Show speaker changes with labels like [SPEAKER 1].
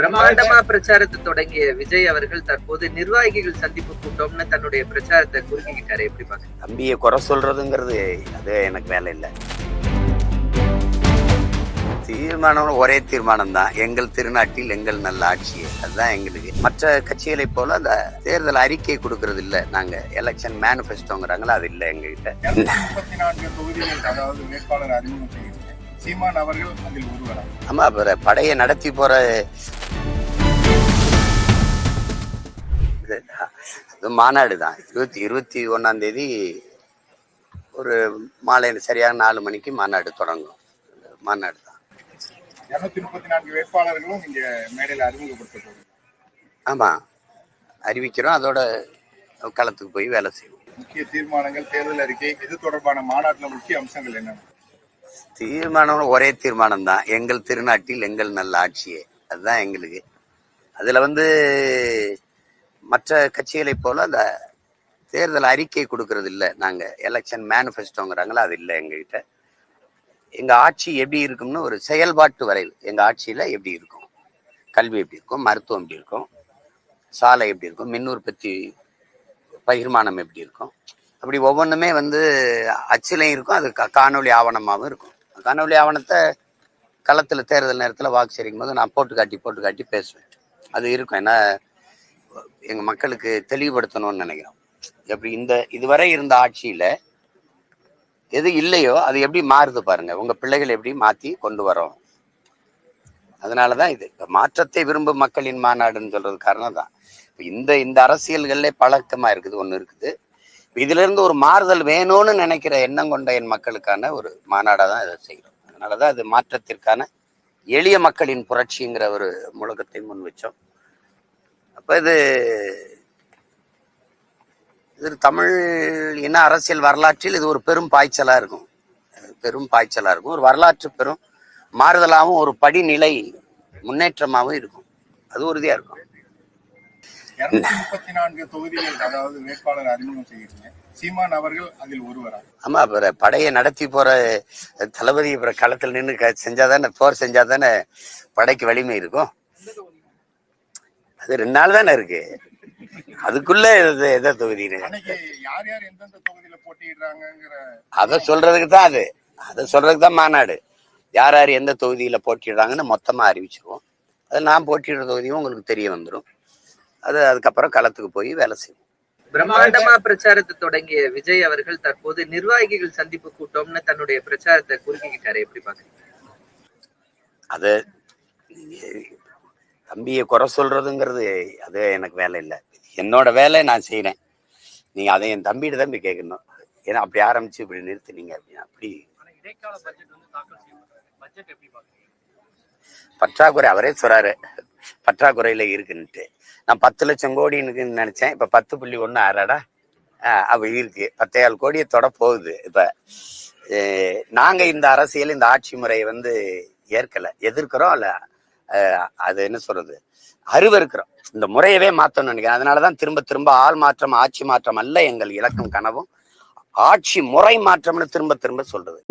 [SPEAKER 1] பிரம்மாண்டமா பிரச்சாரத்தை தொடங்கிய விஜய் அவர்கள் தற்போது நிர்வாகிகள் சந்திப்பு கூட்டம்னு தன்னுடைய பிரச்சாரத்தை குறுக்கிக்கிட்டாரு. எப்படி பாக்குறீங்க
[SPEAKER 2] தம்பியை குறை சொல்றதுங்கிறது அது எனக்கு வேலை இல்லை. தீர்மானம் ஒரே தீர்மானம் தான் எங்கள் திருநாட்டில் எங்கள் நல்ல ஆட்சி அதுதான் எங்களுக்கு. மற்ற கட்சிகளை போல அந்த தேர்தல் அறிக்கை கொடுக்கறது இல்ல. நாங்க எலெக்ஷன் மேனிஃபெஸ்டோங்கிறாங்களா அது இல்லை எங்ககிட்ட. ஆமா அப்புறம் படையை நடத்தி போற அது மாநாடு தான் இருபத்தி இருபத்தி ஒன்னாம் தேதி ஒரு மாலை சரியாக நாலு மணிக்கு மாநாடு தொடங்கும். மாநாடு தான்
[SPEAKER 3] இருநூத்தி முப்பத்தி நான்கு வேட்பாளர்களும் இங்க மேடையில் அறிமுகப்படுத்த போறீங்க
[SPEAKER 2] ஆமா. அறிவிக்கிறோம். அதோட களத்துக்கு போய் வேலை செய்வோம்.
[SPEAKER 3] முக்கிய தீர்மானங்கள் தேர்தல் அறிக்கை இது தொடர்பான மாநாட்டில் முக்கிய அம்சங்கள் என்னென்ன
[SPEAKER 2] தீர்மானம் ஒரே தீர்மானம் தான் எங்கள் திருநாட்டில் எங்கள் நல்ல ஆட்சியே. அதுதான் எங்களுக்கு. அதுல வந்து மற்ற கட்சிகளை போல அந்த தேர்தல் அறிக்கை கொடுக்கறது இல்லை. நாங்கள் எலெக்ஷன் மேனிஃபெஸ்டோங்கிறாங்களா அது இல்லை எங்ககிட்ட. எங்கள் ஆட்சி எப்படி இருக்கும்னு ஒரு செயல்பாட்டு வரைவு. எங்கள் ஆட்சியில் எப்படி இருக்கும்? கல்வி எப்படி இருக்கும்? மருத்துவம் எப்படி இருக்கும்? சாலை எப்படி இருக்கும்? மின் உற்பத்தி பகிர்மானம் எப்படி இருக்கும்? அப்படி ஒவ்வொன்றுமே வந்து அச்சிலையும் இருக்கும். அது காணொலி ஆவணமாகவும் இருக்கும். காணொலி ஆவணத்தை களத்தில் தேர்தல் நேரத்தில் வாக்கு சேரிக்கும் போது நான் போட்டு காட்டி போட்டு காட்டி பேசுவேன். அது இருக்கும். ஏன்னா எங்கள் மக்களுக்கு தெளிவுபடுத்தணும்னு நினைக்கிறோம். எப்படி இந்த இதுவரை இருந்த ஆட்சியில் எது இல்லையோ அது எப்படி மாறுது பாருங்க. உங்க பிள்ளைகள் எப்படி மாத்தி கொண்டு வரோம். அதனால தான் இது மாற்றத்தை விரும்பும் மக்களின் மாநாடுன்னு சொல்றது காரணம் தான் இந்த இந்த அரசியல்கள்ல பழக்கமா இருக்குது ஒன்று இருக்குது. இதுல இருந்து ஒரு மாறுதல் வேணும்னு நினைக்கிற எண்ணம் கொண்ட என் மக்களுக்கான ஒரு மாநாடாக தான் இதை செய்கிறோம் அதனாலதான் அது மாற்றத்திற்கான எளிய மக்களின் புரட்சிங்கிற ஒரு முழக்கத்தை முன் வச்சோம் அப்ப இது இது தமிழ் இன அரசியல் வரலாற்றில் இது ஒரு பெரும் பாய்ச்சலா இருக்கும். பெரும் பாய்ச்சலா இருக்கும். ஒரு வரலாற்று பெரும் மாறுதலாகவும் ஒரு படிநிலை முன்னேற்றமாகவும் இருக்கும். அது உறுதியா இருக்கும்.
[SPEAKER 3] இருநூத்தி முப்பத்தி நான்கு தொகுதிகள் அதாவது வேட்பாளர் அறிமுகம் செய்கிறீங்க சீமான் அவர்கள் அதில் ஒருவரா
[SPEAKER 2] ஆமா அப்புறம் படையை நடத்தி போற தளபதி அப்புறம் களத்தில் நின்று செஞ்சாதானே போர் செஞ்சாதானே படைக்கு வலிமை இருக்கும். அது ரெண்டு நாள் தானே இருக்கு. அதுக்குள்ள எதை
[SPEAKER 3] போட்டியிடுறாங்கங்கிற
[SPEAKER 2] அதை சொல்றதுக்கு தான் அது. அதை சொல்றதுக்கு தான் மாநாடு. யார் யார் எந்த தொகுதியில போட்டிடுறாங்கன்னு மொத்தமா அறிவிச்சிருவோம். அது நான் போட்டியிடுற தொகுதியும் உங்களுக்கு தெரிய வந்துடும் அது அதுக்கப்புறம் களத்துக்கு போய் வேலை செய்வோம்.
[SPEAKER 1] பிரம்மாண்டமா பிரச்சாரத்தை தொடங்கிய விஜய் அவர்கள் தற்போது நிர்வாகிகள் சந்திப்பு கூட்டம்னு தன்னுடைய பிரச்சாரத்தை குறுக்கிக்கிட்டாரு எப்படி பாக்குறீங்க
[SPEAKER 2] அது தம்பியை குறை சொல்றதுங்கிறது அது எனக்கு வேலை இல்லை. என்னோட வேலை நான் செய்றேன். நீங்க அதை என் தம்பிகிட்ட தான் போய் கேட்கணும். ஏன்னா அப்படி ஆரம்பிச்சு இப்படி நிறுத்துனீங்க அப்படின்னா அப்படி பற்றாக்குறை அவரே சொல்றாரு. பற்றாக்குறையில இருக்குன்ட்டு நான் பத்து லட்சம் கோடி இருக்குன்னு நினைச்சேன். இப்ப பத்து புள்ளி ஒண்ணு ஆறாடா? அப்ப இருக்கு. பத்தேகால் கோடியை தொட போகுது. இப்ப நாங்க இந்த அரசியல் இந்த ஆட்சி முறையை வந்து ஏற்கல. எதிர்க்கிறோம் இல்ல அது என்ன சொல்றது? அருவருக்கிறோம். இந்த முறையவே மாத்தணும்னு நினைக்கிறேன். அதனாலதான் திரும்ப திரும்ப ஆள் மாற்றம் ஆட்சி மாற்றம் அல்ல எங்கள் இலக்கம் கனவும். ஆட்சி முறை மாற்றம்னு திரும்ப திரும்ப சொல்றது.